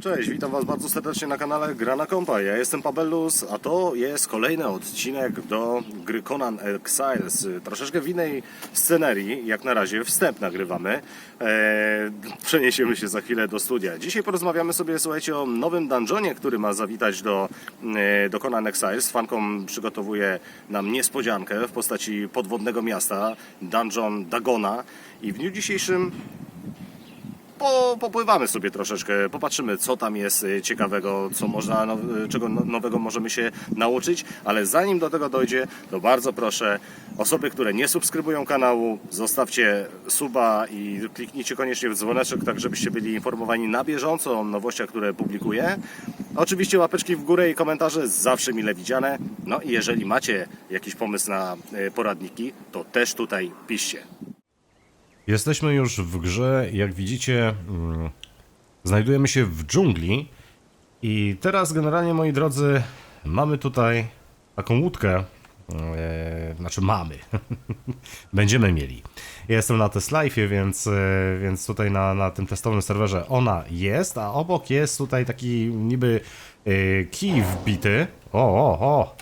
Cześć, witam Was bardzo serdecznie na kanale Gra na Kompa. Ja jestem Pabellus, a to jest kolejny odcinek do gry Conan Exiles. Troszeczkę w innej scenerii, jak na razie wstęp nagrywamy. Eee, przeniesiemy się za chwilę do studia. Dzisiaj porozmawiamy sobie, słuchajcie, o nowym dungeonie, który ma zawitać do, e, do Conan Exiles. Fankom przygotowuje nam niespodziankę w postaci podwodnego miasta, dungeon Dagona. I w dniu dzisiejszym po, popływamy sobie troszeczkę, popatrzymy co tam jest y, ciekawego, co można, now, czego no- nowego możemy się nauczyć, ale zanim do tego dojdzie, to bardzo proszę osoby, które nie subskrybują kanału, zostawcie suba i kliknijcie koniecznie w dzwoneczek, tak żebyście byli informowani na bieżąco o nowościach, które publikuję. Oczywiście łapeczki w górę i komentarze zawsze mile widziane. No i jeżeli macie jakiś pomysł na y, poradniki, to też tutaj piszcie. Jesteśmy już w grze, jak widzicie, mm, znajdujemy się w dżungli i teraz generalnie, moi drodzy, mamy tutaj taką łódkę, e, znaczy mamy, będziemy mieli. Ja jestem na test live, więc, e, więc tutaj na, na tym testowym serwerze ona jest, a obok jest tutaj taki niby e, kij wbity. O, o, o!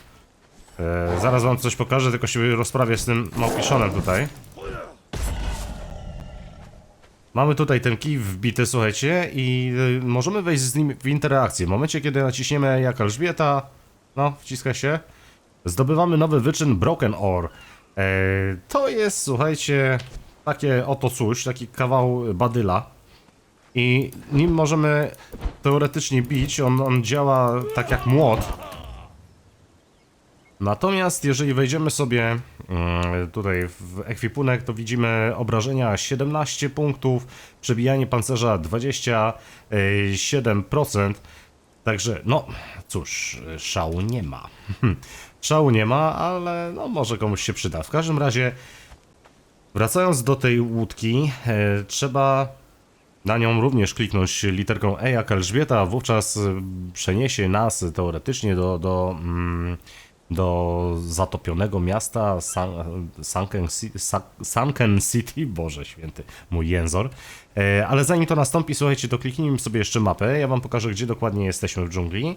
E, zaraz wam coś pokażę, tylko się rozprawię z tym małpiszonem tutaj. Mamy tutaj ten kij wbity, słuchajcie, i y, możemy wejść z nim w interakcję. W momencie, kiedy naciśniemy jak Elżbieta, no, wciska się, zdobywamy nowy wyczyn Broken Ore. E, to jest, słuchajcie, takie oto coś, taki kawał badyla. I nim możemy teoretycznie bić, on, on działa tak jak młot. Natomiast jeżeli wejdziemy sobie tutaj w ekwipunek, to widzimy obrażenia 17 punktów, przebijanie pancerza 27%. Także, no cóż, szału nie ma. Szału nie ma, ale no może komuś się przyda. W każdym razie, wracając do tej łódki, e, trzeba na nią również kliknąć literką E jak Elżbieta, wówczas y, przeniesie nas teoretycznie do, do, mm, do zatopionego miasta Sun, Sunken, Sunken City, Boże święty, mój jęzor. E, Ale zanim to nastąpi, słuchajcie, to kliknijmy sobie jeszcze mapę, ja wam pokażę, gdzie dokładnie jesteśmy w dżungli.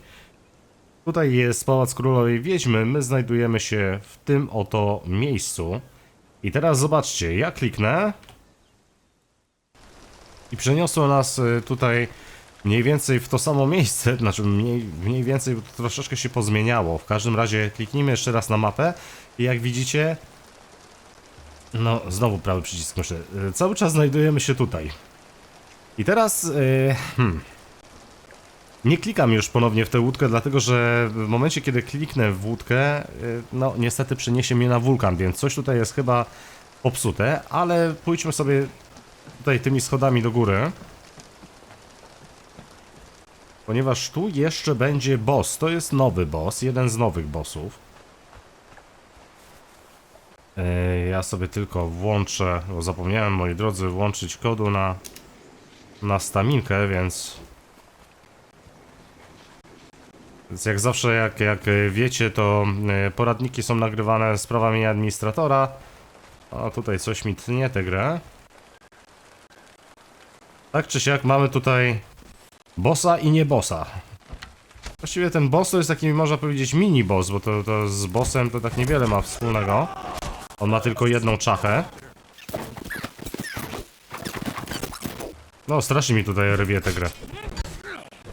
Tutaj jest Pałac Królowej Wiedźmy, my znajdujemy się w tym oto miejscu. I teraz zobaczcie, ja kliknę, i przeniosło nas y, tutaj mniej więcej w to samo miejsce, znaczy mniej, mniej więcej troszeczkę się pozmieniało. W każdym razie kliknijmy jeszcze raz na mapę i jak widzicie, no znowu prawy przycisk myszy, y, cały czas znajdujemy się tutaj. I teraz, y, hmm, nie klikam już ponownie w tę łódkę, dlatego że w momencie kiedy kliknę w łódkę, y, no niestety przeniesie mnie na wulkan, więc coś tutaj jest chyba popsute, ale pójdźmy sobie tutaj tymi schodami do góry. Ponieważ tu jeszcze będzie boss. To jest nowy boss, jeden z nowych bossów. E, Ja sobie tylko włączę, bo zapomniałem moi drodzy włączyć kodu na, na staminkę, więc... Więc jak zawsze, jak, jak wiecie, to e, poradniki są nagrywane z prawami administratora. A tutaj coś mi tnie tę grę. Tak czy siak mamy tutaj bossa i nie bossa. Właściwie ten boss to jest taki, można powiedzieć, mini boss, bo to, to z bossem to tak niewiele ma wspólnego. On ma tylko jedną czachę. No, strasznie mi tutaj rwie tę grę.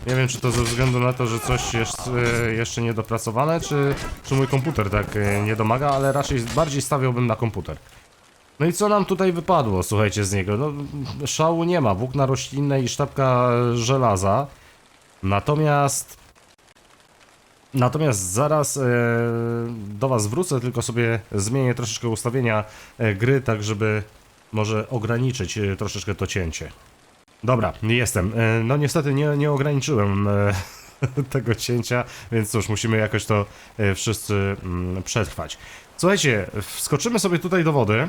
Nie wiem, czy to ze względu na to, że coś jest e, jeszcze niedopracowane, czy, czy mój komputer tak e, nie domaga, ale raczej bardziej stawiałbym na komputer. No i co nam tutaj wypadło, słuchajcie, z niego? No, szału nie ma, włókna roślinne i sztabka żelaza. Natomiast... Natomiast zaraz e, do was wrócę, tylko sobie zmienię troszeczkę ustawienia e, gry, tak żeby może ograniczyć e, troszeczkę to cięcie. Dobra, jestem. E, no niestety nie, nie ograniczyłem e, tego cięcia, więc cóż, musimy jakoś to e, wszyscy mm, przetrwać. Słuchajcie, wskoczymy sobie tutaj do wody.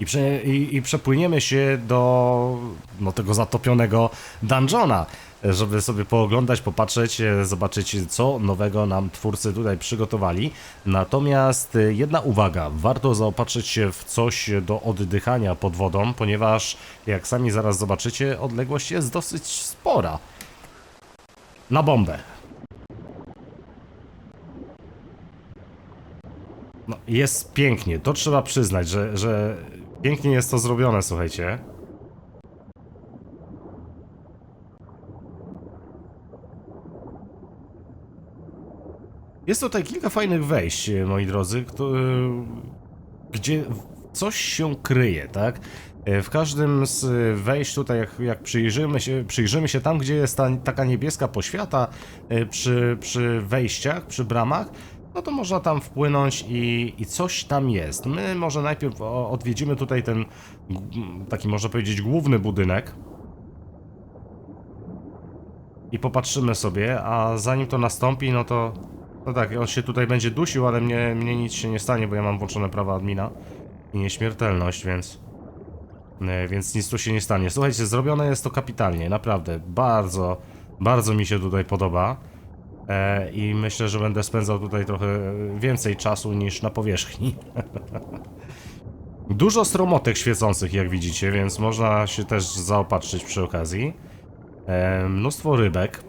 I, prze, i, i przepłyniemy się do no, tego zatopionego dungeona, żeby sobie pooglądać, popatrzeć, e, zobaczyć co nowego nam twórcy tutaj przygotowali. Natomiast e, jedna uwaga, warto zaopatrzyć się w coś do oddychania pod wodą, ponieważ jak sami zaraz zobaczycie, odległość jest dosyć spora. Na bombę. No, jest pięknie, to trzeba przyznać, że, że pięknie jest to zrobione, słuchajcie. Jest tutaj kilka fajnych wejść, e, moi drodzy, e, gdzie coś się kryje, tak? E, W każdym z wejść tutaj, jak, jak przyjrzymy, się, przyjrzymy się tam, gdzie jest ta, taka niebieska poświata przy, przy wejściach, przy bramach, no to można tam wpłynąć i, i coś tam jest. My może najpierw odwiedzimy tutaj ten taki, można powiedzieć, główny budynek i popatrzymy sobie, a zanim to nastąpi, no to no tak, on się tutaj będzie dusił, ale mnie, mnie nic się nie stanie, bo ja mam włączone prawa admina i nieśmiertelność, więc e, więc nic tu się nie stanie. Słuchajcie, zrobione jest to kapitalnie, naprawdę, bardzo, bardzo mi się tutaj podoba i myślę, że będę spędzał tutaj trochę więcej czasu niż na powierzchni. Dużo stromotek świecących, jak widzicie, więc można się też zaopatrzyć przy okazji. E, mnóstwo rybek.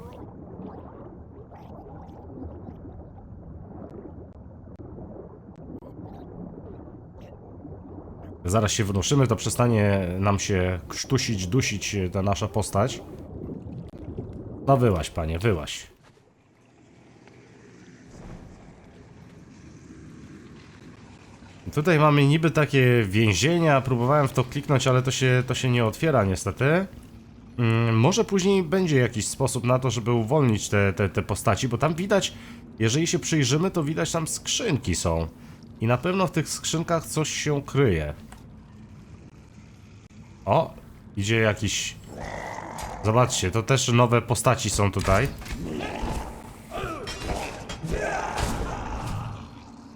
Zaraz się wnoszymy, to przestanie nam się krztusić, dusić ta nasza postać. No wyłaś, panie, wyłaś. Tutaj mamy niby takie więzienia, próbowałem w to kliknąć, ale to się, to się nie otwiera niestety. Mm, może później będzie jakiś sposób na to, żeby uwolnić te, te, te postaci, bo tam widać, jeżeli się przyjrzymy, to widać tam skrzynki są. I na pewno w tych skrzynkach coś się kryje. O, idzie jakiś... Zobaczcie, to też nowe postaci są tutaj.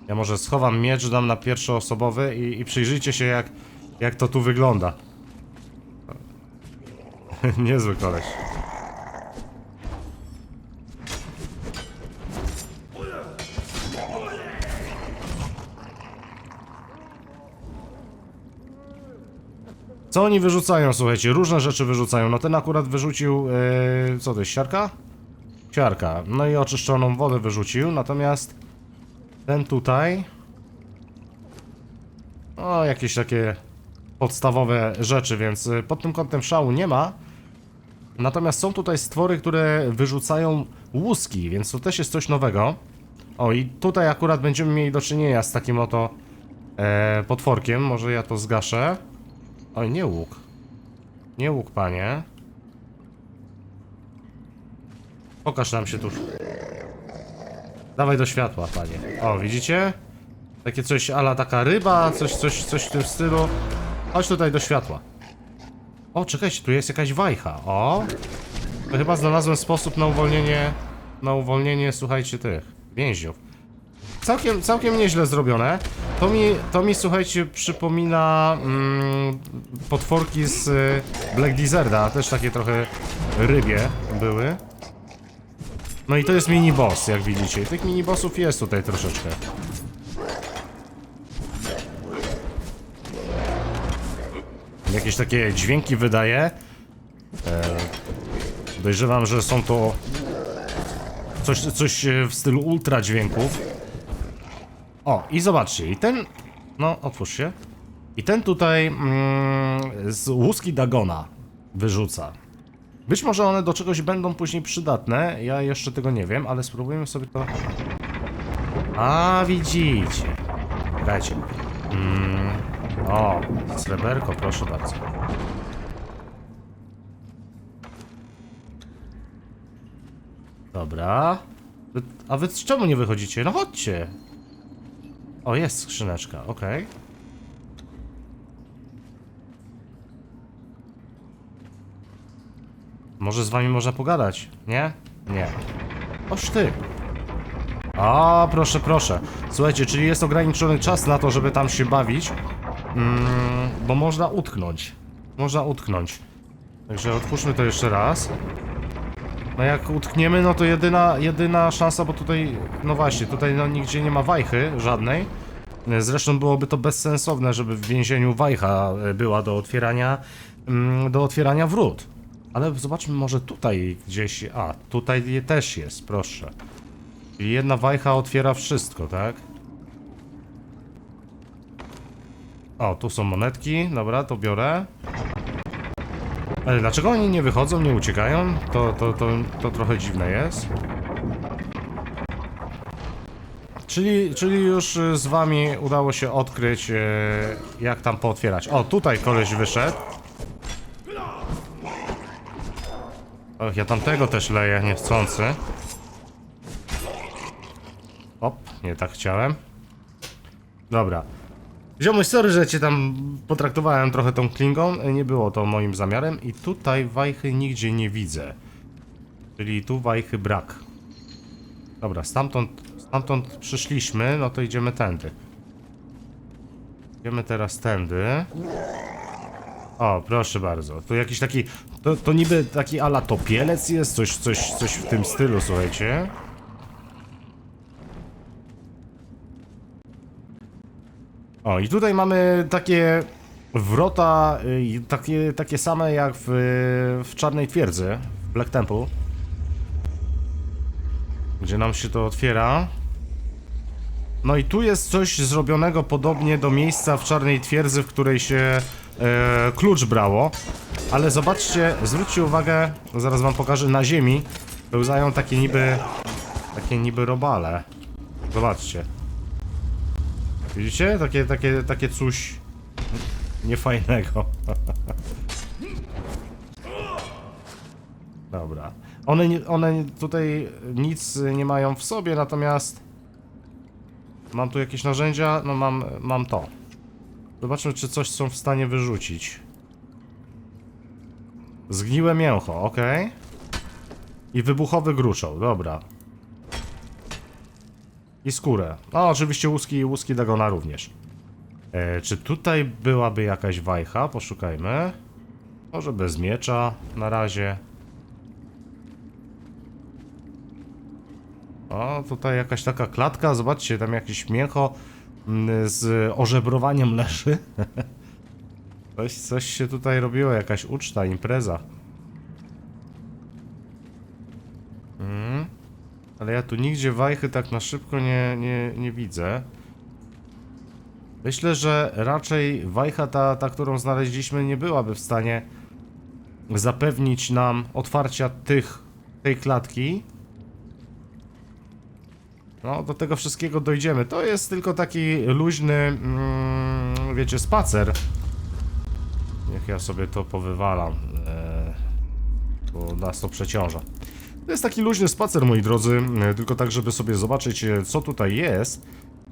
Ja może schowam miecz, dam na pierwszoosobowy i, i przyjrzyjcie się jak, jak to tu wygląda. Niezły koleś. Co oni wyrzucają, słuchajcie? Różne rzeczy wyrzucają. No ten akurat wyrzucił... Yy, co to jest, siarka? Siarka. No i oczyszczoną wodę wyrzucił, natomiast... Ten tutaj... O, jakieś takie podstawowe rzeczy, więc y, pod tym kątem szału nie ma. Natomiast są tutaj stwory, które wyrzucają łuski, więc to też jest coś nowego. O, i tutaj akurat będziemy mieli do czynienia z takim oto e, potworkiem. Może ja to zgaszę. Oj, nie łuk. Nie łuk, panie. Pokaż nam się tu. Dawaj do światła, panie. O, widzicie? Takie coś ala taka ryba, coś, coś, coś w tym stylu. Chodź tutaj do światła. O, czekajcie, tu jest jakaś wajcha. O! To chyba znalazłem sposób na uwolnienie, na uwolnienie, słuchajcie, tych więźniów. Całkiem, całkiem nieźle zrobione. To mi, to mi słuchajcie, przypomina mm, potworki z y, Black Deserta, też takie trochę rybie były. No i to jest mini boss, jak widzicie. Tych mini bossów jest tutaj troszeczkę. Jakieś takie dźwięki wydaje. E, dojrzewam, że są to coś, coś e, w stylu ultra dźwięków. O, i zobaczcie, i ten... No, otwórz się. I ten tutaj mm, z łuski Dagona wyrzuca. Być może one do czegoś będą później przydatne, ja jeszcze tego nie wiem, ale spróbujemy sobie to... A, widzicie. Dajcie. Mm, o, sreberko, proszę bardzo. Dobra. A wy czemu nie wychodzicie? No chodźcie. O, jest skrzyneczka, okej. Może z wami można pogadać, nie? Nie. Oż ty. A, proszę, proszę. Słuchajcie, czyli jest ograniczony czas na to, żeby tam się bawić. mm, bo można utknąć. Można utknąć. Także otwórzmy to jeszcze raz. No jak utkniemy, no to jedyna, jedyna szansa, bo tutaj, no właśnie, tutaj no nigdzie nie ma wajchy żadnej. Zresztą byłoby to bezsensowne, żeby w więzieniu wajcha była do otwierania, mm, do otwierania wrót. Ale zobaczmy może tutaj gdzieś, a tutaj też jest, proszę. Czyli jedna wajcha otwiera wszystko, tak? O, tu są monetki, dobra, to biorę. Ale dlaczego oni nie wychodzą, nie uciekają? To, to, to, to trochę dziwne jest. Czyli, czyli już y, z wami udało się odkryć, e, jak tam pootwierać. O, tutaj koleś wyszedł. Och, ja tamtego też leję, niechcący. Op, nie tak chciałem. Dobra. Ziomuś, sorry, że cię tam potraktowałem trochę tą klingą. Nie było to moim zamiarem. I tutaj wajchy nigdzie nie widzę. Czyli tu wajchy brak. Dobra, stamtąd, stamtąd przyszliśmy, no to idziemy tędy. Idziemy teraz tędy. O, proszę bardzo. Tu jakiś taki. To, to niby taki ala topielec jest, coś, coś, coś w tym stylu, słuchajcie. O, i tutaj mamy takie wrota, y, takie, takie same jak w, w Czarnej Twierdzy, w Black Temple. Gdzie nam się to otwiera. No i tu jest coś zrobionego podobnie do miejsca w Czarnej Twierdzy, w której się e, klucz brało. Ale zobaczcie, zwróćcie uwagę, zaraz wam pokażę, na ziemi pełzają takie niby, takie niby robale. Zobaczcie. Widzicie? Takie, takie, takie coś niefajnego. Dobra. One, one tutaj nic nie mają w sobie, natomiast mam tu jakieś narzędzia, no mam, mam to. Zobaczmy, czy coś są w stanie wyrzucić. Zgniłe mięcho, ok. I wybuchowy gruczoł, dobra. I skórę. No, oczywiście łuski i łuski Dagona również. E, czy tutaj byłaby jakaś wajcha? Poszukajmy. Może bez miecza na razie. O, tutaj jakaś taka klatka. Zobaczcie, tam jakieś mięcho z ożebrowaniem leży. coś, coś się tutaj robiło, jakaś uczta, impreza. Mm. Ale ja tu nigdzie wajchy tak na szybko nie, nie, nie widzę. Myślę, że raczej wajcha ta, ta, którą znaleźliśmy, nie byłaby w stanie zapewnić nam otwarcia tych, tej klatki. No, do tego wszystkiego dojdziemy. To jest tylko taki luźny, mm, wiecie, spacer. Niech ja sobie to powywalam, e, bo nas to przeciąża. To jest taki luźny spacer, moi drodzy, e, tylko tak, żeby sobie zobaczyć, e, co tutaj jest.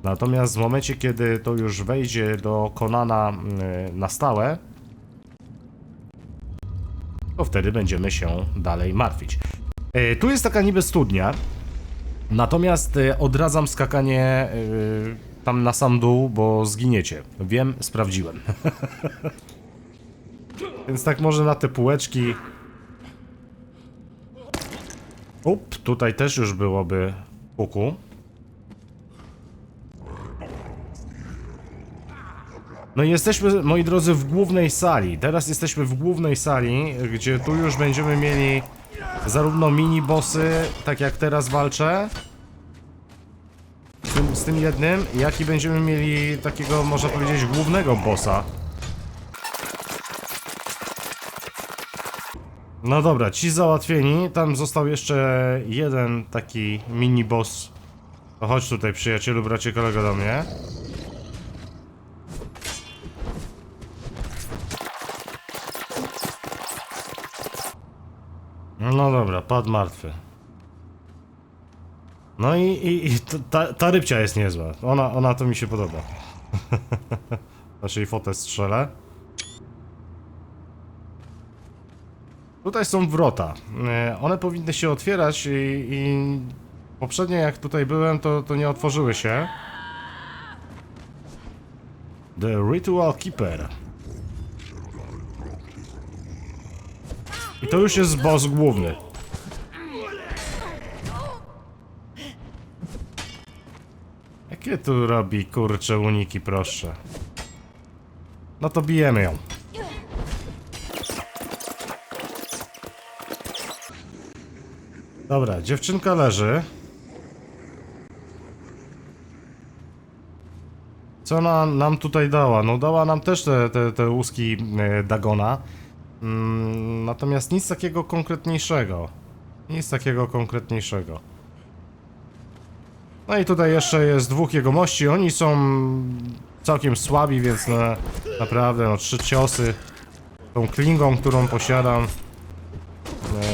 Natomiast w momencie, kiedy to już wejdzie do Konana e, na stałe, to wtedy będziemy się dalej martwić. Tu jest taka niby studnia, natomiast e, odradzam skakanie e, tam na sam dół, bo zginiecie. Wiem, sprawdziłem. Więc tak może na te półeczki Up, tutaj też już byłoby puku. No i jesteśmy, moi drodzy, w głównej sali. Teraz jesteśmy w głównej sali, gdzie tu już będziemy mieli zarówno mini-bossy, tak jak teraz walczę, z tym, z tym jednym, jak i będziemy mieli takiego, można powiedzieć, głównego bossa. No dobra, ci załatwieni. Tam został jeszcze jeden taki mini boss. To chodź tutaj, przyjacielu, bracie, kolego do mnie. No dobra, padł martwy. No i, i, i ta, ta rybcia jest niezła. Ona, ona to mi się podoba. Znaczy jej fotę strzelę. Tutaj są wrota. E, One powinny się otwierać i, i poprzednio jak tutaj byłem, to, to nie otworzyły się. The Ritual Keeper. I to już jest boss główny. Jakie tu robi kurcze uniki, proszę. No to bijemy ją. Dobra, dziewczynka leży. Co ona nam tutaj dała? No dała nam też te, te, te łuski e, Dagona. Mm, natomiast nic takiego konkretniejszego. Nic takiego konkretniejszego. No i tutaj jeszcze jest dwóch jegomości. Oni są całkiem słabi, więc na, naprawdę no trzy ciosy tą klingą, którą posiadam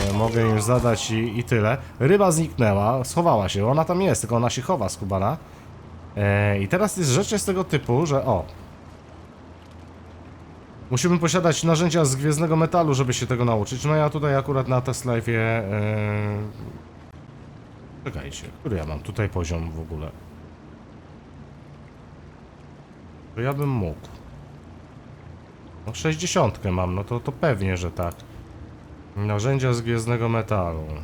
e, mogę im zadać i, i tyle. Ryba zniknęła, schowała się. Ona tam jest, tylko ona się chowa skubana. E, I teraz jest rzecz jest tego typu, że o. Musimy posiadać narzędzia z gwiezdnego metalu, żeby się tego nauczyć. No ja tutaj akurat na test live. E, czekajcie, który ja mam tutaj poziom w ogóle? To ja bym mógł. No 60 mam, no to, to pewnie, że tak. Narzędzia z gwiezdnego metalu. Eee,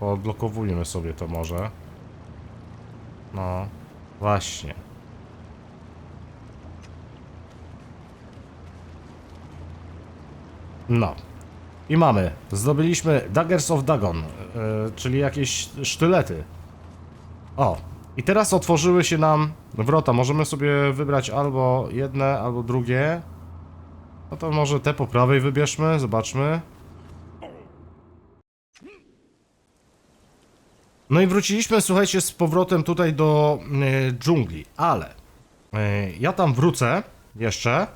poodblokowujmy sobie to może. No, właśnie. No. I mamy. Zdobyliśmy Daggers of Dagon, e, czyli jakieś sztylety. O. I teraz otworzyły się nam wrota. Możemy sobie wybrać albo jedne, albo drugie. No to może te po prawej wybierzmy, zobaczmy. No i wróciliśmy, słuchajcie, z powrotem tutaj do e, dżungli, ale e, ja tam wrócę jeszcze,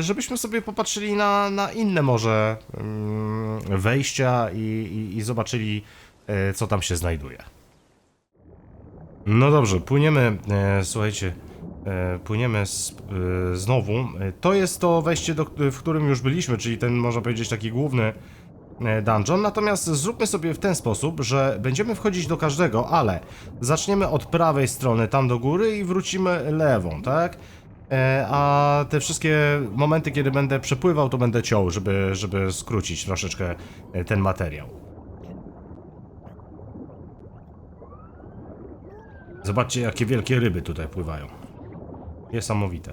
żebyśmy sobie popatrzyli na, na inne może mm, wejścia i, i, i zobaczyli, e, co tam się znajduje. No dobrze, płyniemy, e, słuchajcie, płyniemy z, znowu. To jest to wejście, do, w którym już byliśmy, czyli ten, można powiedzieć, taki główny dungeon. Natomiast zróbmy sobie w ten sposób, że będziemy wchodzić do każdego, ale zaczniemy od prawej strony, tam do góry i wrócimy lewą, tak? E, a te wszystkie momenty, kiedy będę przepływał, to będę ciął, żeby, żeby skrócić troszeczkę e, ten materiał. Zobaczcie, jakie wielkie ryby tutaj pływają. Niesamowite.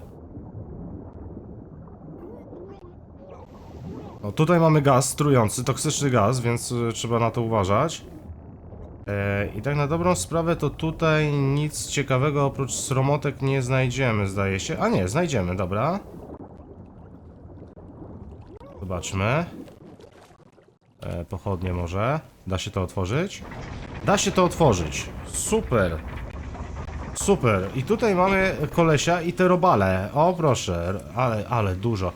No tutaj mamy gaz trujący, toksyczny gaz, więc y, trzeba na to uważać. E, I tak na dobrą sprawę to tutaj nic ciekawego oprócz sromotek nie znajdziemy, zdaje się. A nie, znajdziemy, dobra. Zobaczmy. E, pochodnie może. Da się to otworzyć? Da się to otworzyć. Super. Super. I tutaj mamy kolesia i te robale. O proszę, ale, ale dużo.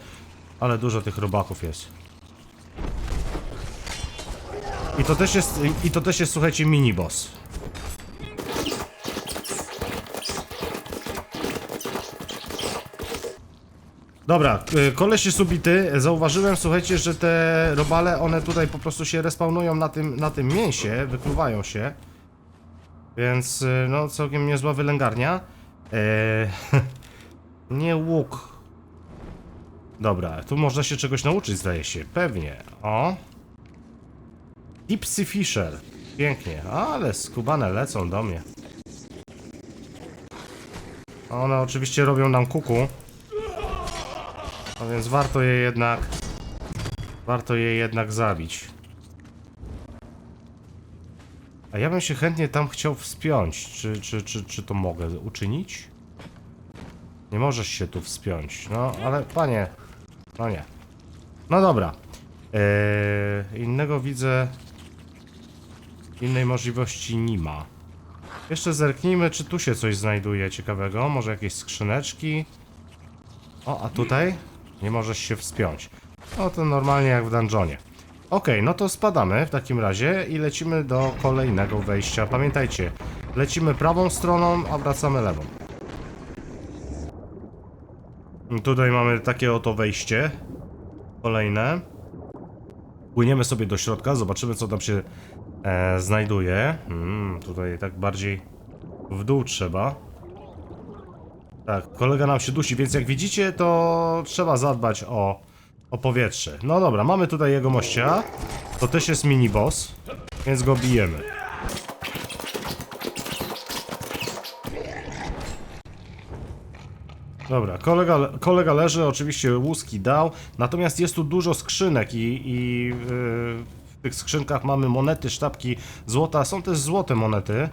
Ale dużo tych robaków jest. I to też jest, i to też jest, słuchajcie, mini boss. Dobra, y, koleś jest ubity. Zauważyłem, słuchajcie, że te robale, one tutaj po prostu się respawnują na tym, na tym mięsie, wykluwają się. Więc, y, no, całkiem niezła wylęgarnia. Eee, nie łuk. Dobra, tu można się czegoś nauczyć, zdaje się. Pewnie. O. Tipsy Fisher. Pięknie. Ale skubane lecą do mnie. One oczywiście robią nam kuku. Więc warto je jednak... Warto je jednak zabić. A ja bym się chętnie tam chciał wspiąć. Czy, czy, czy, czy to mogę uczynić? Nie możesz się tu wspiąć. No, ale panie... No nie. No dobra. Eee, innego widzę... Innej możliwości nie ma. Jeszcze zerknijmy, czy tu się coś znajduje ciekawego. Może jakieś skrzyneczki. O, a tutaj? Nie możesz się wspiąć. No to normalnie jak w dungeonie. Okej, no to spadamy w takim razie i lecimy do kolejnego wejścia. Pamiętajcie, lecimy prawą stroną, a wracamy lewą. Tutaj mamy takie oto wejście. Kolejne. Płyniemy sobie do środka, zobaczymy co tam się e, znajduje. Hmm, tutaj tak bardziej w dół trzeba. Tak, kolega nam się dusi, więc jak widzicie, to trzeba zadbać o, o powietrze. No dobra, mamy tutaj jego mościa. To też jest mini boss, więc go bijemy. Dobra, kolega, kolega leży, oczywiście łuski dał, natomiast jest tu dużo skrzynek i, i yy, w tych skrzynkach mamy monety, sztabki złota, są też złote monety.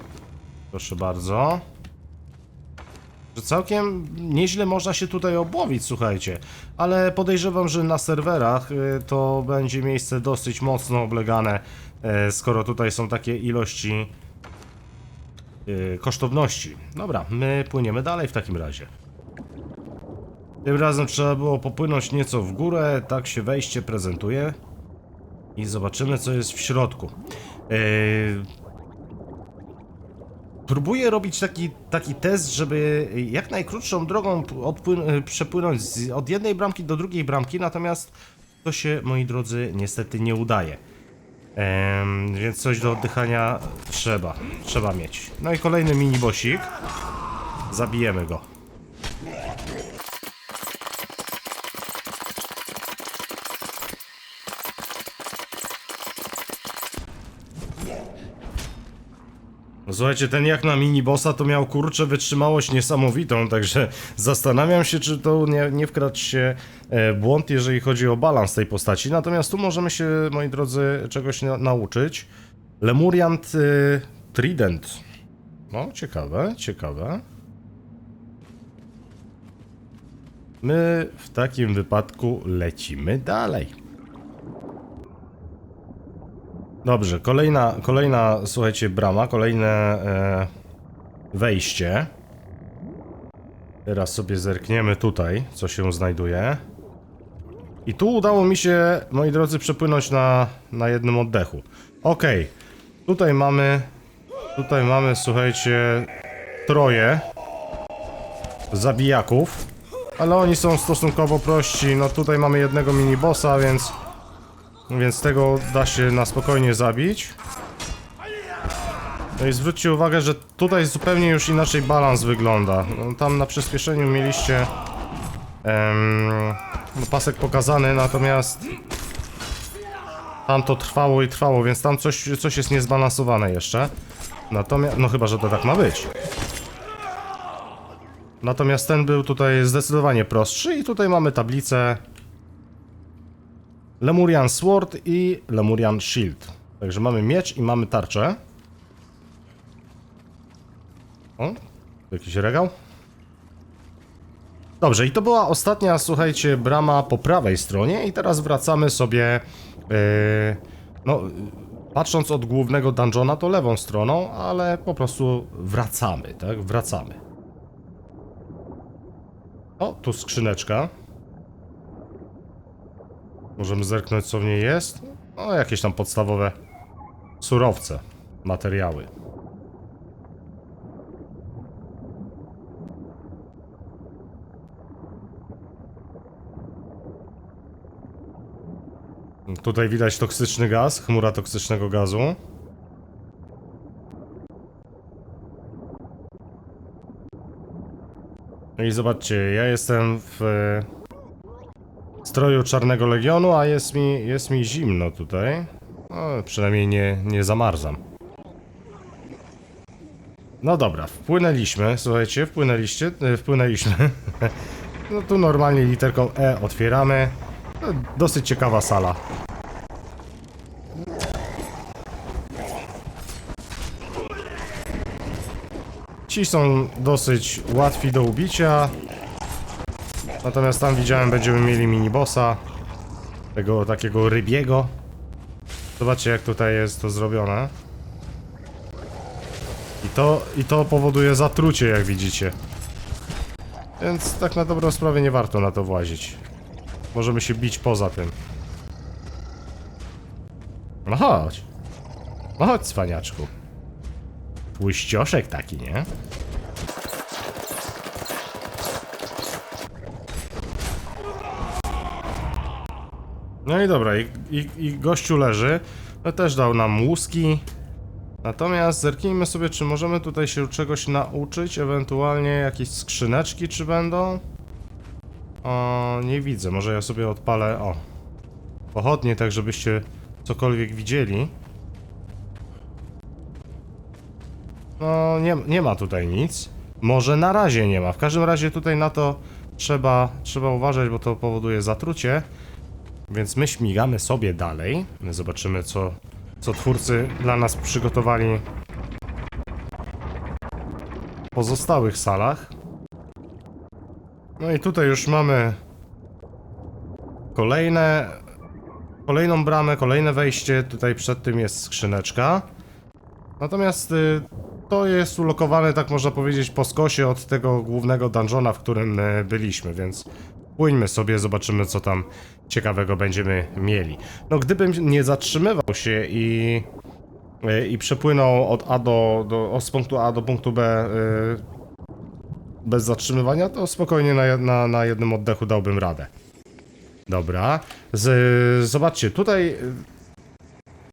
Proszę bardzo. Że całkiem nieźle można się tutaj obłowić, słuchajcie. Ale podejrzewam, że na serwerach y, to będzie miejsce dosyć mocno oblegane, e, skoro tutaj są takie ilości y, kosztowności. Dobra, my płyniemy dalej w takim razie. Tym razem trzeba było popłynąć nieco w górę, tak się wejście prezentuje. I zobaczymy, co jest w środku. Yy... Próbuję robić taki, taki test, żeby jak najkrótszą drogą przepłynąć z, od jednej bramki do drugiej bramki, natomiast to się, moi drodzy, niestety nie udaje. Em, więc coś do oddychania trzeba, trzeba mieć. No i kolejny mini bosik. Zabijemy go. Słuchajcie, ten jak na mini bossa to miał kurczę wytrzymałość niesamowitą, także zastanawiam się, czy to nie, nie wkradł się e, błąd, jeżeli chodzi o balans tej postaci. Natomiast tu możemy się, moi drodzy, czegoś na, nauczyć. Lemuriant y, Trident. No, ciekawe, ciekawe. My w takim wypadku lecimy dalej. Dobrze, kolejna, kolejna, słuchajcie, brama, kolejne e, wejście. Teraz sobie zerkniemy tutaj, co się znajduje. I tu udało mi się, moi drodzy, przepłynąć na, na jednym oddechu. Okej, tutaj mamy, tutaj mamy, słuchajcie, troje zabijaków. Ale oni są stosunkowo prości, no tutaj mamy jednego mini-bossa, więc... Więc tego da się na spokojnie zabić. No i zwróćcie uwagę, że tutaj zupełnie już inaczej balans wygląda. No, tam na przyspieszeniu mieliście em, no, pasek pokazany, natomiast tam to trwało i trwało, więc tam coś, coś jest niezbalansowane jeszcze. Natomiast, no chyba, że to tak ma być. Natomiast ten był tutaj zdecydowanie prostszy i tutaj mamy tablicę Lemurian Sword i Lemurian Shield. Także mamy miecz i mamy tarczę. O, jakiś regał. Dobrze, i to była ostatnia, słuchajcie, brama po prawej stronie i teraz wracamy sobie, yy, no, patrząc od głównego dungeona to lewą stroną, ale po prostu wracamy, tak, wracamy. O, tu skrzyneczka. Możemy zerknąć, co w niej jest. No, jakieś tam podstawowe surowce, materiały. Tutaj widać toksyczny gaz, chmura toksycznego gazu. No i zobaczcie, ja jestem w stroju Czarnego Legionu, a jest mi, jest mi zimno tutaj. No, przynajmniej nie, nie zamarzam. No dobra, wpłynęliśmy, słuchajcie, wpłynęliście, e, wpłynęliśmy. No tu normalnie literką E otwieramy. No, dosyć ciekawa sala. Ci są dosyć łatwi do ubicia. Natomiast tam widziałem, będziemy mieli mini bossa. Tego takiego rybiego. Zobaczcie jak tutaj jest to zrobione. I to, I to powoduje zatrucie, jak widzicie. Więc tak na dobrą sprawę nie warto na to włazić. Możemy się bić poza tym. No chodź. No chodź, cwaniaczku. Tłuścioszek taki, nie? No i dobra, i, i, i gościu leży. No też dał nam łuski. Natomiast zerknijmy sobie, czy możemy tutaj się czegoś nauczyć, ewentualnie jakieś skrzyneczki, czy będą? O, nie widzę, może ja sobie odpalę, o, pochodnie, tak żebyście cokolwiek widzieli. No, nie, nie ma tutaj nic. Może na razie nie ma. W każdym razie tutaj na to trzeba, trzeba uważać, bo to powoduje zatrucie. Więc my śmigamy sobie dalej. Zobaczymy, co, co twórcy dla nas przygotowali w pozostałych salach. No i tutaj już mamy kolejne, kolejną bramę, kolejne wejście. Tutaj przed tym jest skrzyneczka. Natomiast y, to jest ulokowane, tak można powiedzieć, po skosie od tego głównego dungeona, w którym y, byliśmy, więc płyńmy sobie, zobaczymy co tam ciekawego będziemy mieli. No gdybym nie zatrzymywał się i, y, i przepłynął od A do, do, z punktu A do punktu B y, bez zatrzymywania, to spokojnie na, na, na jednym oddechu dałbym radę. Dobra, z, zobaczcie, tutaj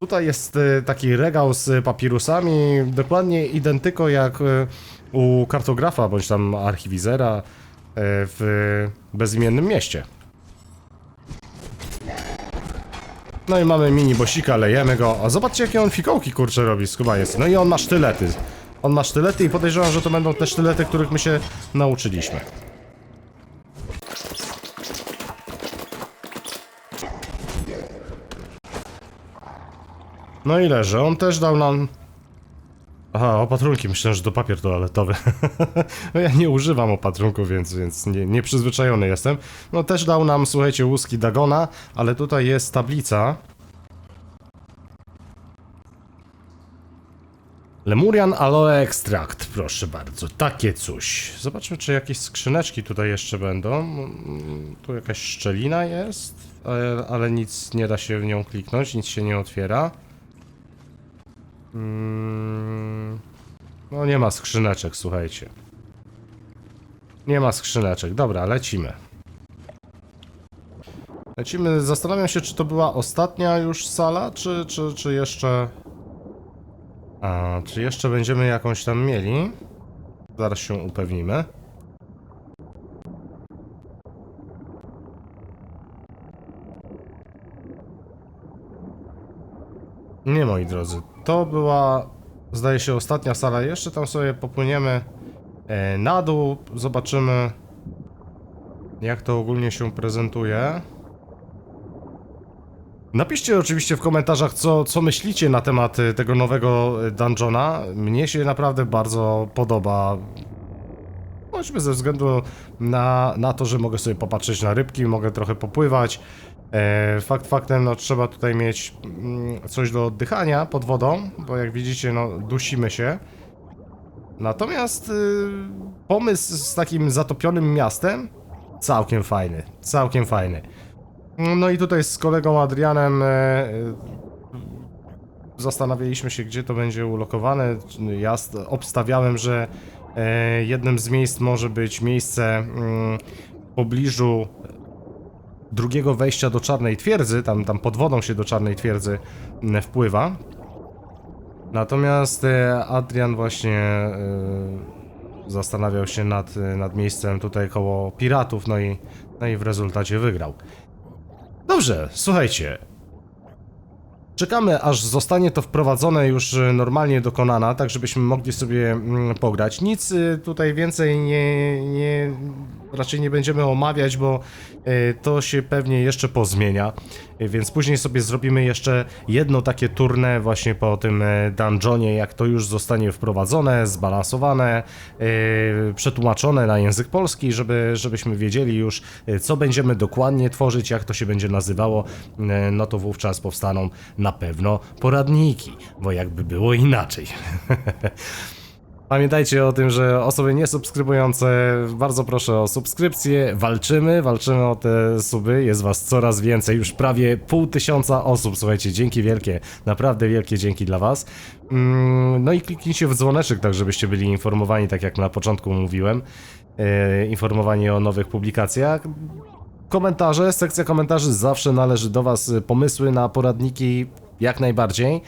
Tutaj jest e, taki regał z papirusami, dokładnie identyko jak e, u kartografa bądź tam archiwizera e, w bezimiennym mieście. No i mamy mini bosika, lejemy go. A zobaczcie jakie on fikołki kurczę robi, skubaniec. No i on ma sztylety. On ma sztylety i podejrzewam, że to będą te sztylety, których my się nauczyliśmy. No i leży. On też dał nam. Aha, opatrunki. Myślałem, że to papier toaletowy. no ja nie używam opatrunku, więc, więc nie, nieprzyzwyczajony jestem. No też dał nam, słuchajcie, łuski Dagona, ale tutaj jest tablica. Lemurian Aloe Extract, proszę bardzo, takie coś. Zobaczmy, czy jakieś skrzyneczki tutaj jeszcze będą. Tu jakaś szczelina jest, ale, ale nic nie da się w nią kliknąć, nic się nie otwiera. Mm, No nie ma skrzyneczek, słuchajcie. Nie ma skrzyneczek. Dobra, lecimy. Lecimy. Zastanawiam się, czy to była ostatnia już sala, czy, czy, czy jeszcze... A, czy jeszcze będziemy jakąś tam mieli? Zaraz się upewnimy. Nie, moi drodzy. To była, zdaje się, ostatnia sala. Jeszcze tam sobie popłyniemy e, na dół. Zobaczymy, jak to ogólnie się prezentuje. Napiszcie oczywiście w komentarzach, co, co myślicie na temat y, tego nowego y, dungeona. Mnie się naprawdę bardzo podoba. Choćby ze względu na, na to, że mogę sobie popatrzeć na rybki, mogę trochę popływać. E, fakt faktem, no trzeba tutaj mieć mm, coś do oddychania pod wodą, bo jak widzicie, no dusimy się. Natomiast y, pomysł z takim zatopionym miastem całkiem fajny, całkiem fajny. No i tutaj z kolegą Adrianem e, e, zastanawialiśmy się, gdzie to będzie ulokowane. Ja st- obstawiałem, że e, jednym z miejsc może być miejsce mm, w pobliżu drugiego wejścia do Czarnej Twierdzy, tam, tam pod wodą się do Czarnej Twierdzy mm, wpływa. Natomiast e, Adrian właśnie e, zastanawiał się nad, nad miejscem tutaj koło piratów, no i, no i w rezultacie wygrał. Dobrze, słuchajcie. Czekamy, aż zostanie to wprowadzone już y, normalnie do Konana, tak żebyśmy mogli sobie mm, pograć. Nic y, tutaj więcej nie, nie raczej nie będziemy omawiać, bo y, to się pewnie jeszcze pozmienia. Więc później sobie zrobimy jeszcze jedno takie turne właśnie po tym dungeonie, jak to już zostanie wprowadzone, zbalansowane, przetłumaczone na język polski, żeby, żebyśmy wiedzieli już, co będziemy dokładnie tworzyć, jak to się będzie nazywało, no to wówczas powstaną na pewno poradniki, bo jakby było inaczej. Pamiętajcie o tym, że osoby niesubskrybujące, bardzo proszę o subskrypcję. Walczymy, walczymy o te suby. Jest was coraz więcej, już prawie pół tysiąca osób. Słuchajcie, dzięki wielkie, naprawdę wielkie dzięki dla was. Mm, No i kliknijcie w dzwoneczek, tak żebyście byli informowani, tak jak na początku mówiłem. E, informowani o nowych publikacjach. Komentarze, sekcja komentarzy zawsze należy do Was. y, Pomysły na poradniki jak najbardziej.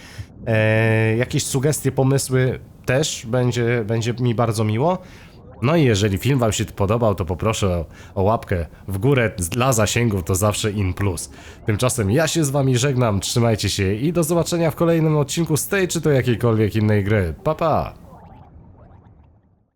E, jakieś sugestie, pomysły też będzie, będzie mi bardzo miło. No i jeżeli film Wam się podobał, to poproszę o, o łapkę w górę dla zasięgów, to zawsze in plus. Tymczasem ja się z Wami żegnam, trzymajcie się i do zobaczenia w kolejnym odcinku z tej czy to jakiejkolwiek innej gry. Pa pa!